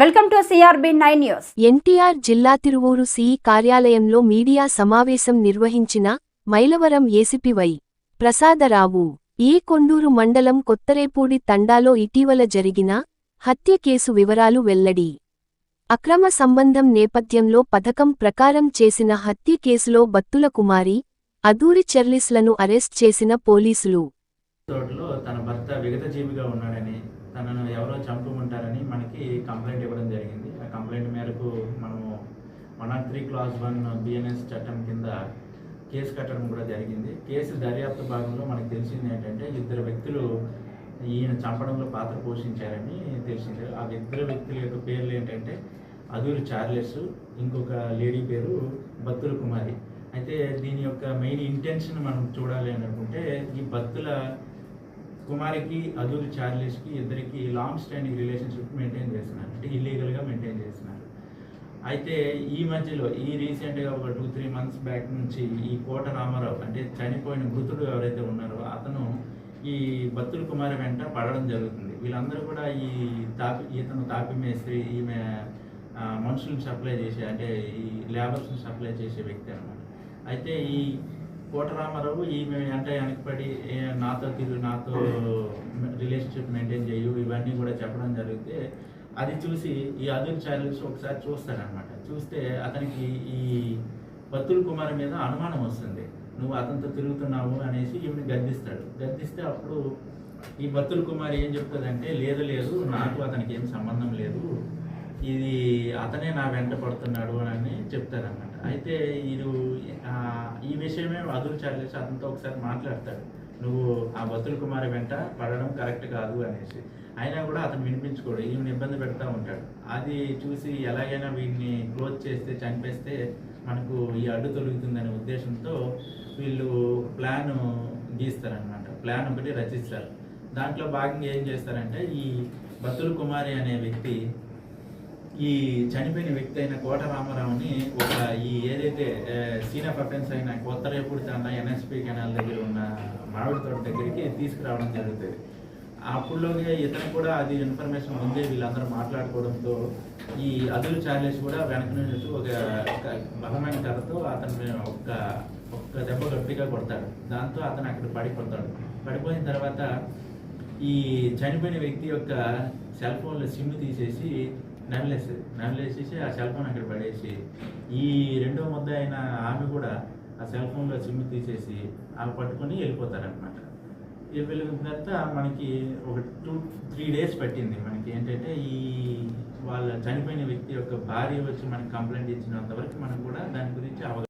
Welcome to CRB nine news. NTR జిల్లా Tiruvuru CE కార్యాలయంలో media సమావేశం నిర్వహించిన మైలవరం ఏసిపి వై ప్రసాదరావు ఈ కొండూరు మండలం కొత్తరేపూడి తండాలో ఇటీవల జరిగిన హత్య కేసు వివరాలు వెల్లడి. అక్రమ సంబంధం నేపథ్యంలో పథకం ప్రకారం చేసిన హత్య కేసులో బత్తుల కుమారి అదూరి చెర్లిస్లను అరెస్ట్ చేసిన పోలీసులు. తన భర్త విగతజీవిగా ఉన్నాడని తనను ఎవరో చంపుకుంటారని మనకి కంప్లైంట్ ఇవ్వడం జరిగింది. ఆ కంప్లైంట్ మేరకు మనము one R three class one BNS చట్టం కింద కేసు కట్టడం కూడా జరిగింది. కేసు దర్యాప్తు భాగంలో మనకు తెలిసింది ఏంటంటే ఇద్దరు వ్యక్తులు ఈయన చంపడంలో పాత్ర పోషించారని తెలిసింది. ఆ ఇద్దరు వ్యక్తుల యొక్క పేర్లు ఏంటంటే అదూరు చార్లెస్ ఇంకొక లేడీ పేరు బత్తుల కుమారి. అయితే దీని యొక్క మెయిన్ ఇంటెన్షన్ మనం చూడాలి అనుకుంటే ఈ బత్తుల కుమారికి అదూరి చార్లెస్కి ఇద్దరికి లాంగ్ స్టాండింగ్ రిలేషన్షిప్ మెయింటైన్ చేస్తున్నారు. అంటే ఇల్లీగల్గా మెయింటైన్ చేస్తున్నారు. అయితే ఈ మధ్యలో ఈ రీసెంట్గా ఒక టూ త్రీ మంత్స్ బ్యాక్ నుంచి ఈ కోట రామారావు అంటే చనిపోయిన మృతుడు ఎవరైతే ఉన్నారో అతను ఈ బత్తుల కుమారి వెంట పడడం జరుగుతుంది. వీళ్ళందరూ కూడా ఈ తాపి ఇతను తాపి మేస్త్రి ఈమె మనుషులను సప్లై చేసే అంటే ఈ లేబర్స్ని సప్లై చేసే వ్యక్తి అనమాట అయితే ఈ కోటరామారావు ఈమె వెంట వెనకపడి నాతో తిరుగు నాతో రిలేషన్షిప్ మెయింటైన్ చేయు ఇవన్నీ కూడా చెప్పడం జరిగితే అది చూసి ఈ అదుర్ ఛానల్స్ ఒకసారి చూస్తాడనమాట చూస్తే అతనికి ఈ బత్తుల కుమార్ మీద అనుమానం వస్తుంది. నువ్వు అతనితో తిరుగుతున్నావు అనేసి ఈమెను గద్దిస్తాడు. గద్దిస్తే అప్పుడు ఈ బత్తుల కుమార్ ఏం చెప్తుందంటే లేదు లేదు నాకు అతనికి ఏం సంబంధం లేదు. ఇది అతనే నా వెంట పడుతున్నాడు అని చెప్తారనమాట అయితే వీరు ఈ విషయమే అదురు చార్లెస్ అతనితో ఒకసారి మాట్లాడతాడు. నువ్వు ఆ బతుల కుమారి వెంట పడడం కరెక్ట్ కాదు అనేసి. అయినా కూడా అతను వినిపించుకోడు. ఈమెను ఇబ్బంది పెడతా ఉంటాడు. అది చూసి ఎలాగైనా వీడిని క్లోజ్ చేస్తే చంపేస్తే మనకు ఈ అడ్డు తొలుగుతుందనే ఉద్దేశంతో వీళ్ళు ప్లాన్ గీస్తారనమాట ప్లాన్ ఒకటి రచిస్తారు. దాంట్లో భాగంగా ఏం చేస్తారంటే ఈ బతుల కుమారి అనే వ్యక్తి ఈ చనిపోయిన వ్యక్తి అయిన కోట రామారావుని ఒక ఈ ఏదైతే సీన్ ఆఫ్ అఫెన్స్ అయిన కొత్త రేపుడు తండ ఎన్ఎస్పి కెనాల్ దగ్గర ఉన్న మామిడి తోట దగ్గరికి తీసుకురావడం జరుగుతుంది. అప్పుడులోగా ఇతను కూడా అది ఇన్ఫర్మేషన్ ముందే వీళ్ళందరూ మాట్లాడుకోవడంతో ఈ అదులు చార్లెస్ కూడా వెనక నుంచి ఒక ఒక బలమైన కథతో అతను ఒక్క ఒక్క దెబ్బ గట్టిగా కొడతాడు. దాంతో అతను అక్కడ పడిపోతాడు. పడిపోయిన తర్వాత ఈ చనిపోయిన వ్యక్తి యొక్క సెల్ ఫోన్లో సిమ్ తీసేసి నవ్వులేసి నవ్వులేసేసి ఆ సెల్ ఫోన్ అక్కడ పడేసి ఈ రెండో ముద్ద అయిన ఆమె కూడా ఆ సెల్ ఫోన్లో సిమ్ తీసేసి ఆమె పట్టుకొని వెళ్ళిపోతారనమాట వెళ్ళిన తర్వాత మనకి ఒక టూ త్రీ డేస్ పట్టింది. మనకి ఏంటంటే ఈ వాళ్ళ చనిపోయిన వ్యక్తి యొక్క భార్య వచ్చి మనకి కంప్లైంట్ ఇచ్చినంత వరకు మనం కూడా దాని గురించి అవగాహన